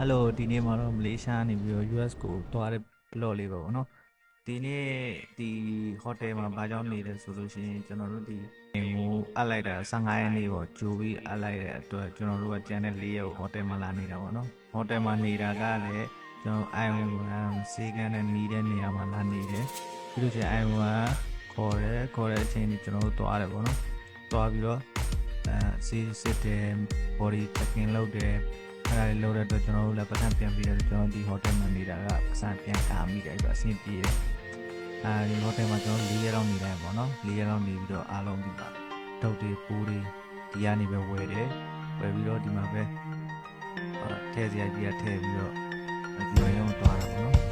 ဟယ်လိုဒီနေ့မှာတော့မလေးရှားနေပြီးတော့ US ကိုသွားတဲ့ blog လေးပေါ့နော်ဒီနေ့ဒီ hotel မှာဘာကြောင့်နေလဲဆိုလို့ရှိရင်ကျွန်တော်တို့ဒီအိမ်ကိုအပ်လိုက်တာ15ရက်နေ့ပေါ့ကြိုပြီးအပ်လိုက်တဲ့အတွက်ကျွန်တော်တို့ကကျန်တဲ့၄ရက်ကို hotel မှာလာနေတာပေါ့နော် hotel မှာနေတာကလည်းကျွန်တော် iON စေကန်နဲ့နေတဲ့နေရာမှာလာနေတယ်ပြီးလို့ရှိရင် iON ခေါ်တယ်ခေါ်တဲ့အချိန်ကြီးကျွန်တော်တို့သွားတယ်ပေါ့နော်သွားပြီးတော့ အဲစီစစ်တယ် body checking လုပ်တယ်အဲ့ဒါလေးလုပ်တဲ့အတွက်ကျွန်တော်တို့လည်းပတ်စံပြန်ပြီးတော့ကျွန်တော်ဒီဟိုတယ်မှာနေတာကပတ်စံပြန်ကာမိတယ်ဆိုတော့အဆင်ပြေတယ်။အဲဒီဟိုတယ်မှာကျွန်တော်၄ရက်လောက်နေတယ်ပေါ့နော်။၄ရက်လောက်နေပြီးတော့အားလုံးဒီမှာတုတ်တွေပူတွေဒီကနေပဲဝယ်တယ်။ဝယ်ပြီးတော့ဒီမှာပဲအဲထဲစရာကြီးကထည့်ပြီးတော့ဒီလိုရုံသွားတာပေါ့နော်။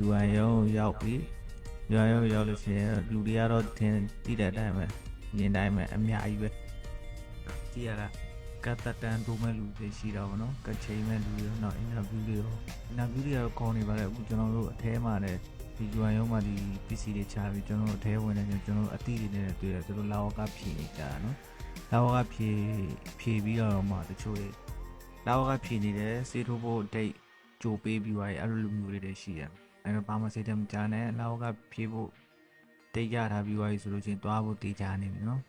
ဆိုရင် UI ရုံးရောက်ပြီ UI ရုံးရောက်လို့ရှိရင်လူတွေကတော့ထင်တိတဲ့အတိုင်းပဲမြင်တိုင်းပဲအများကြီးပဲကြည့်ရတာကတ်တတန်တိုးမဲ့လူတွေရှိတော့ဗောနော်ကတ်ချိန်မဲ့လူတွေတော့အင်တာဗျူးတွေရောအင်တာဗျူးတွေကတော့ခေါင်းနေပါလေအခုကျွန်တော်တို့အထဲမှာလည်းဒီ UI ရုံးမှာဒီ PC တွေချပြီးကျွန်တော်တို့အထဲဝင်နေကျွန်တော်တို့အတိတွေနဲ့တွေ့တယ်သူတို့လာဝကဖြည့်နေကြတာနော်လာဝကဖြည့်ဖြည့်ပြီးတော့မှတချို့တွေလာဝကဖြည့်နေတယ်စေထိုးဖို့ date ကြိုပေးပြီးသွားရင်အဲ့လိုလူမျိုးတွေတွေရှိတယ် အဲ့တော့ဘာမှစိတ်တမကြနဲ့အလောက်ကဖြေဖို့တိတ်ရထားပြီးသွားပြီဆိုလို့ချင်းသွားဖို့တေးကြနေပြီနော်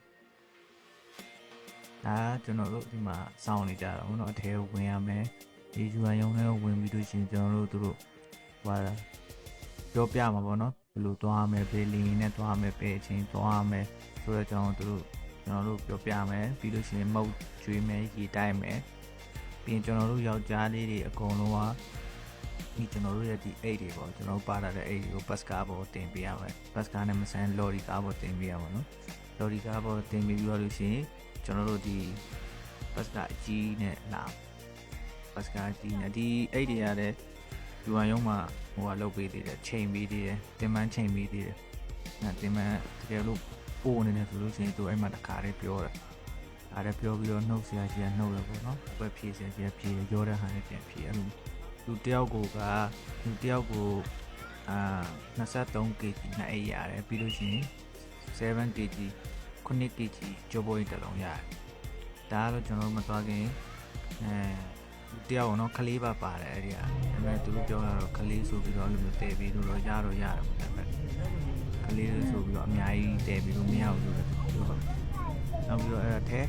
ဒါကျွန်တော်တို့ဒီမှာစောင့်နေကြတာဘုနော်အထဲကိုဝင်ရမယ်ဒီယူအယုံထဲကိုဝင်ပြီးလို့ရှိရင်ကျွန်တော်တို့သူတို့ဟွာပြောပြမှာပေါ့နော်ဘယ်လိုသွားမယ်ဘယ်လင်းနဲ့သွားမယ်ဘယ်အချိန်သွားမယ်ဆိုတော့ကျွန်တော်တို့ကျွန်တော်တို့ပြောပြမယ်ပြီးလို့ရှိရင်မုတ်ကျွေးမယ်ရေတိုက်မယ်ပြီးရင်ကျွန်တော်တို့ယောက်ျားလေးတွေအကုန်လုံးက ဒီကျွန်တော်တို့ရဲ့ဒီအိတ်တွေပေါ့ကျွန်တော်တို့ပါလာတဲ့အိတ်တွေကိုဘတ်စကားပေါ်တင်ပေးရမယ်ဘတ်စကားနဲ့မဆန်လော်ရီကားပေါ်တင်ပေးရမှာနော်လော်ရီကားပေါ်တင်ပေးပြီးတော့လို့ရှိရင်ကျွန်တော်တို့ဒီဘတ်စကားအကြီးနဲ့လာဘတ်စကားအကြီးနဲ့ဒီအိတ်တွေကလည်းယူဝါရုံးမှာဟိုကလုတ်ပေးသေးတယ်ချိန်ပေးသေးတယ်တင်ပန်းချိန်ပေးသေးတယ်အဲတင်ပန်းတကယ်လို့ပို့နေတယ်ဆိုလို့ရှိရင်သူအဲ့မှာတစ်ခါလေးပြောတယ်အားလည်းပြောပြီးတော့နှုတ်ဆရာကြီးကနှုတ်ရပေါ့နော်။ဘယ်ဖြည့်ဆရာကြီးကဖြည့်ရောတဲ့ဟာနဲ့ပြန်ဖြည့်အဲ့လို လူတယောက်ကိုကလူတယောက်ကိုအာ23 kg နဲ့အိပ်ရတယ်ပြီးလို့ရှိရင်7 kg 9 kg ကြောပေါ်ရင်တစ်လုံးရတယ်။ဒါကတော့ကျွန်တော်တို့မသွားခင်အဲလူတယောက်ကတော့ခလေးပါပါတယ်အဲ့ဒီဟာဒါပေမဲ့သူတို့ပြောတာတော့ခလေးဆိုပြီးတော့အဲ့လိုမျိုးတည်ပြီးတော့ရတော့ရတယ်ပေါ့ဒါပေမဲ့ခလေးဆိုပြီးတော့အများကြီးတည်ပြီးလို့မရဘူးလို့ပြောတာနောက်ပြီးတော့အဲ့ဒါထဲ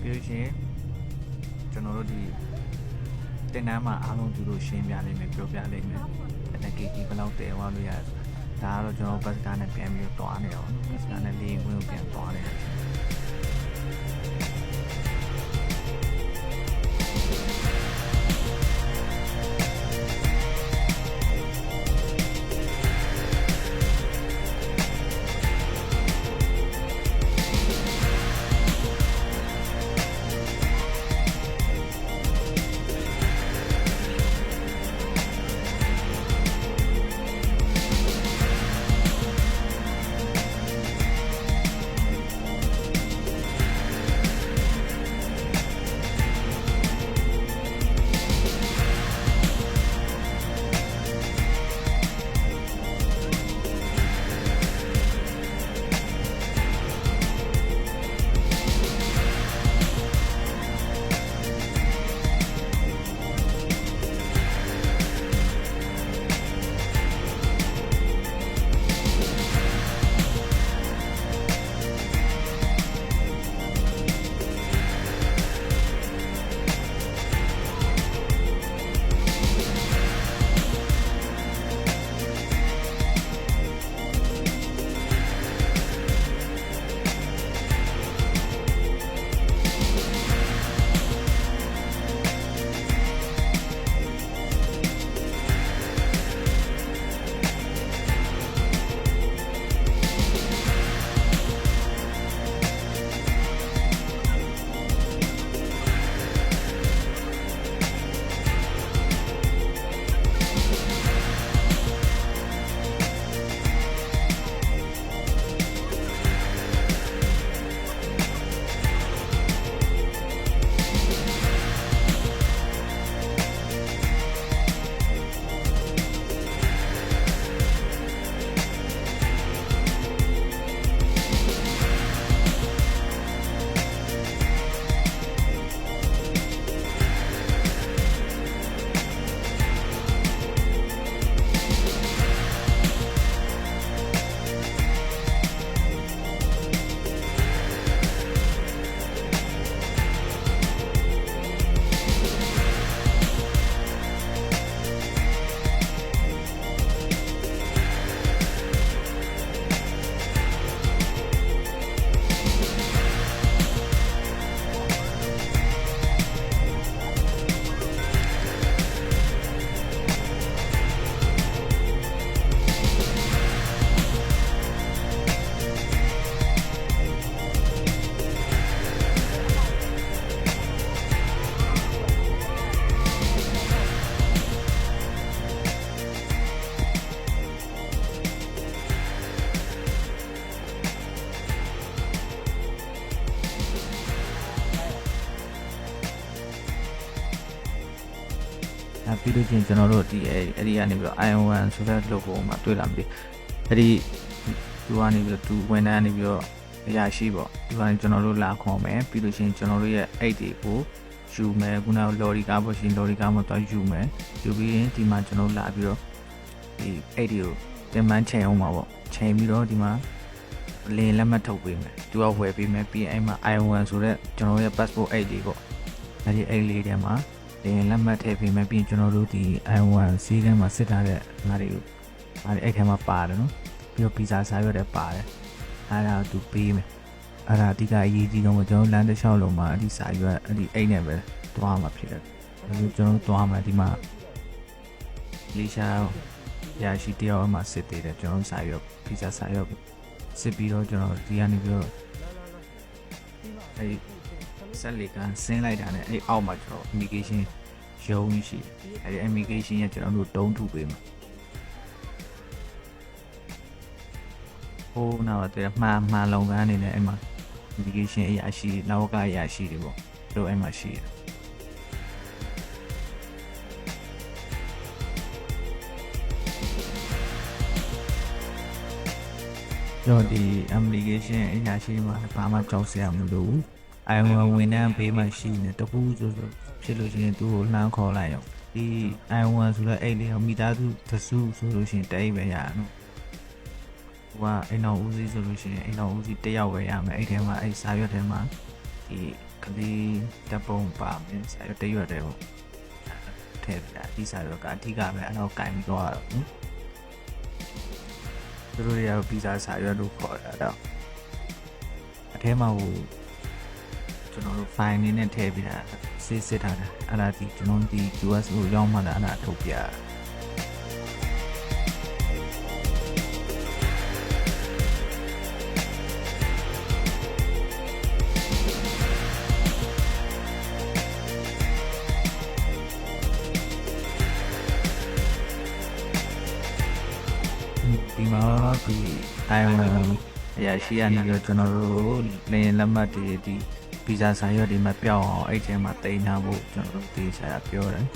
ပြီးလို့ရှိရင်ကျွန်တော်တို့ဒီ တင်နန်းမှာအားလုံးသူတို့ရှင်းပြလိမ့်မယ်ပြောပြလိမ့်မယ်အဲ့ဒါ KG ဘယ်လောက်တည်သွားလို့ရလဲဒါကတော့ကျွန်တော်ဘတ်စကားနဲ့ပြန်ပြီးတော့တွားနေတော့ဘတ်စကားနဲ့လေးဝင်ကိုပြန်တွားနေတယ် အဲပြီးလို့ချင်းကျွန်တော်တို့ဒီအဲ့အဲ့ဒီကနေပြီးတော့ iON ဆိုတဲ့ logo မှာတွေ့လာမသိအဲ့ဒီသူကနေပြီးတော့သူဝန်ထမ်းကနေပြီးတော့အရာရှိပေါ့ဒီကနေကျွန်တော်တို့လာခေါ်မယ်ပြီးလို့ချင်းကျွန်တော်တို့ရဲ့အိတ်တွေကိုယူမယ်ခုနကလော်ရီကားပေါ့ရှင်လော်ရီကားမှာတော့ယူမယ်ယူပြီးရင်ဒီမှာကျွန်တော်တို့လာပြီးတော့ဒီအိတ်တွေကိုတင်မှန်းချိန်အောင်ပါပေါ့ချိန်ပြီးတော့ဒီမှာလင်းလက်မှတ်ထုတ်ပေးမယ်သူကဝယ်ပေးမယ်ပြီးရင်အဲ့မှာ iON ဆိုတဲ့ကျွန်တော်တို့ရဲ့ passport အိတ်တွေပေါ့အဲ့ဒီအိတ်လေးထဲမှာ တင်လက်မှတ်ထည့်ပေးမယ်ပြီးရင်ကျွန်တော်တို့ဒီ i1 စီးကမ်းမှာစစ်ထားတဲ့ငါတွေကိုငါတွေအဲ့ထဲမှာပါတယ်နော်ပြီးတော့ဗီဇာစာရွက်တွေပါတယ်အဲ့ဒါကိုသူပေးမယ်အဲ့ဒါအဓိကအရေးကြီးဆုံးကကျွန်တော်လမ်းတစ်လျှောက်လုံးမှာအဲ့ဒီစာရွက်အဲ့ဒီအိတ်နဲ့ပဲတွားမှာဖြစ်တယ်အဲ့ဒီကျွန်တော်တွားမှာဒီမှာလီရှာရရှိတယောက်အမှစစ်သေးတယ်ကျွန်တော်စာရွက်ဗီဇာစာရွက်စစ်ပြီးတော့ကျွန်တော်ဒီကနေပြီးတော့အဲ့ ဒီဆက်လီကဆင်းလိုက်တာနဲ့အဲ့အောက်မှာကျွန်တော် immigration ရုံးရှိတယ်အဲ့ဒီ immigration ရဲ့ကျွန်တော်တို့တုံးထုပေးမှာဟိုးနောက်တော့မှားမှားလုံကန်းနေနဲ့အဲ့မှာ immigration အရာရှိနောက်ကအရာရှိတွေပေါ့တို့အဲ့မှာရှိတယ်ကျွန်တော်ဒီ application အရာရှိမှာဘာမှကြောက်စရာမလိုဘူး အိုင်ဝမ်ဝန်ထမ်းဘေးမှာရှိနေတပူးဆိုဆိုဖြစ်လို့ရှိရင်သူ့ကိုလှမ်းခေါ်လိုက်ရောဒီအိုင်ဝမ်ဆိုတော့အဲ့လေးကိုမိသားစုတစုဆိုလို့ရှိရင်တိတ်ပဲရနော်ဟိုကအိမ်တော်ဦးစီးဆိုလို့ရှိရင်အိမ်တော်ဦးစီးတစ်ယောက်ပဲရမယ်အဲ့ထဲမှာအဲ့စာရွက်ထဲမှာဒီကလေးတပ်ပုံပါမယ်စာရွက်တစ်ရွက်တည်းပေါ့ထည့်ပြတာဒီစာရွက်ကအဓိကပဲအဲ့တော့ကင်ပြီးတော့နော်သူတို့တွေကဗီဇာစာရွက်လို့ခေါ်တာတော့အထဲမှာဟို ကျွန်တော်တို့ file နေနဲ့ထည့်ပြီးတာစစ်စစ်ထားတာအဲ့ဒါဒီကျွန်တော်ဒီ US ကိုရောက်မှလည်းအဲ့ဒါထုတ်ပြဒီမှာဒီ iOS အရာရှိရနေပြီးတော့ကျွန်တော်တို့လင်းလက်မှတ်တွေဒီ ဗီဇာစာရွက်တွေမှာပြောင်းအောင်အဲ့ထဲမှာတင်ထားဖို့ကျွန်တော်တို့တေချာပြောတယ်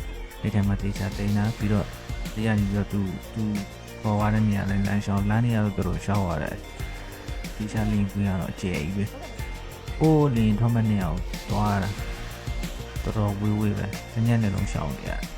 အဲ့ထဲမှာတေချာတင်ထားပြီးတော့ဒီကနေပြီးတော့သူသူပေါ်သွားတဲ့နေရာတိုင်းလမ်းရှောင်းလမ်းနေရာတော့သူတို့ရှောင်းရတယ်ဒီချာလင်းပြရတော့အကျယ်ကြီးပဲအိုးလင်းထွက်မနေအောင်သွားတာတော်တော်ဝေးဝေးပဲညညနေလုံးရှောင်းနေရတယ်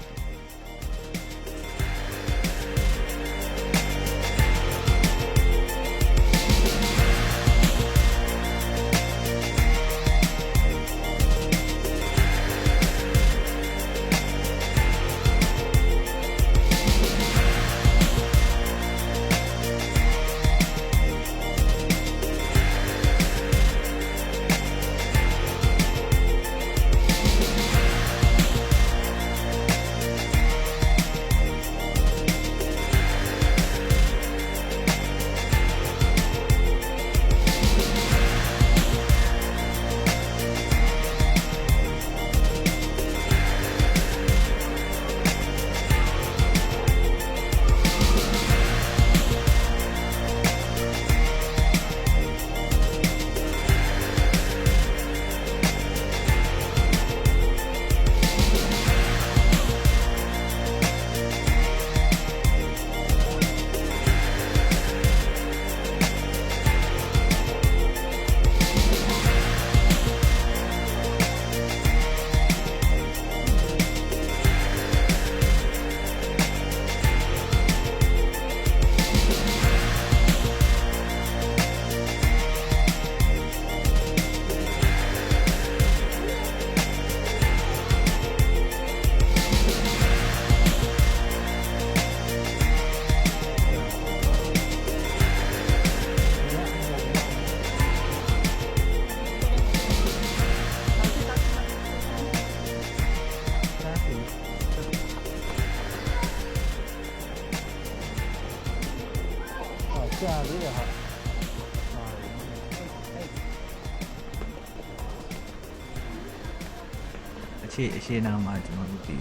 အခြေအခြေနာမှာကျွန်တော်တို့ဒီ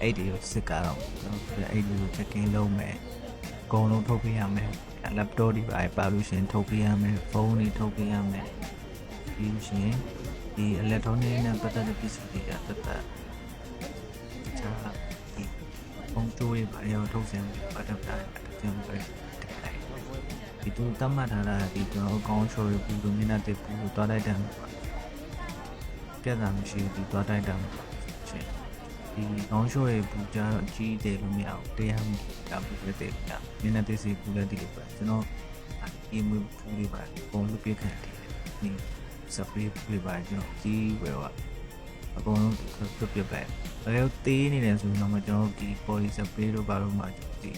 အဲ့ဒီကိုစစ်ကားတော့ကျွန်တော်တို့အဲ့ဒီကို check in လုပ်မယ်အကုန်လုံးထုတ်ပေးရမယ် laptop တွေပါပါလို့ရှရင်ထုတ်ပေးရမယ်ဖုန်းတွေထုတ်ပေးရမယ်ပြီးလို့ရှရင်ဒီ electronic နဲ့ပတ်သက်တဲ့ပစ္စည်းတွေကပတ်သက်တခြားဒီကျိုးတွေပါရောထုတ်စင်ပြီးပတ်သက်တာကျွန်တော်ပဲတက်လိုက်ဒီသူတတ်မှတ်ထားတာဒီကျွန်တော်ကောင်းချိုးရဘူးလို့မျက်နှာတစ်ဘူးလို့တွားလိုက်တယ်ပြက်တာမရှိဘူးတွားတိုက်တာချင်း ဒီကောင်းချိုးရဘူးကြတော့ကြီးတယ်လို့မရဘူးတရားမှုကဘူးပဲတယ်ညမျက်နှာတစ်စီဘူးလည်းဒီလိုပဲကျွန်တော်ဒီမှုဘူးလေးပါပုံလို့ပြခံတယ်ဒီစပရေးဘူးလေးပါကျွန်တော်ကြီးဝယ်ပါအကုန်လုံးပြပြပဲအဲတေးနေတယ်ဆိုရင်တော့ကျွန်တော်ဒီ body spray တို့ဘာလို့မှဒီ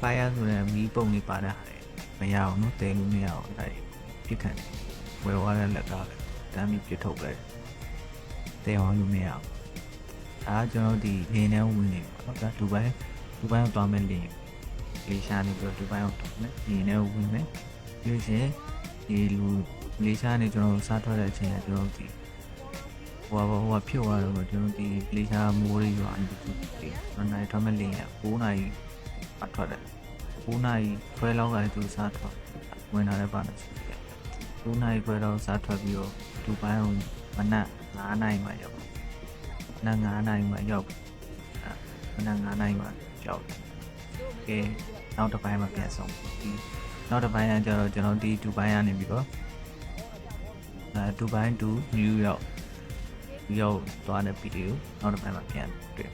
fire ဆိုတဲ့မီးပုံလေးပါတဲ့ဟာတွေမရအောင်နော်တဲလို့မရအောင်ဒါပြစ်ခံတယ်ဝယ်သွားတဲ့လက်ကားပဲတမ်းပြီးပြစ်ထုတ်လိုက်တဲအောင်လို့မရအောင် ဒါကကျွန်တော်ဒီလင်းထဲဝင်နေပေါ့နော်ဒါဒူဘိုင်းဒူဘိုင်းကိုသွားမယ်လင်းလေးရှားနေပြီးတော့ဒူဘိုင်းကိုသွားမယ်လင်းထဲကိုဝင်မယ်ပြီးလို့ရှိရင်ဒီလူလေးရှားနေကျွန်တော်စားထွက်တဲ့အချိန်ကကျွန်တော်ဒီဟိုဟိုဟိုဖြုတ်သွားတော့ကျွန်တော်ဒီလေးရှားမိုးလေးရွာနေပြီကျွန်တော်နိုင်ထွက်မယ်လင်းရ9နာရီအထွက်တယ်9နာရီခွဲလောက်ကလည်းသူစားထွက်ဝင်လာတဲ့ပါနေရှိတယ်9နာရီခွဲလောက်စားထွက်ပြီးတော့ဒူဘိုင်းကိုမနက်9နာရီမှရောက် နက်9နာရီမှရောက်မနက်9နာရီမှရောက်ကဲနောက်တစ်ပိုင်းမှပြန်ဆုံးဒီနောက်တစ်ပိုင်းကကျတော့ကျွန်တော်ဒီဒူဘိုင်းကနေပြီးတော့အဲဒူဘိုင်း to New York ရောက်သွားတဲ့ဗီဒီယိုနောက်တစ်ပိုင်းမှပြန်တွေ့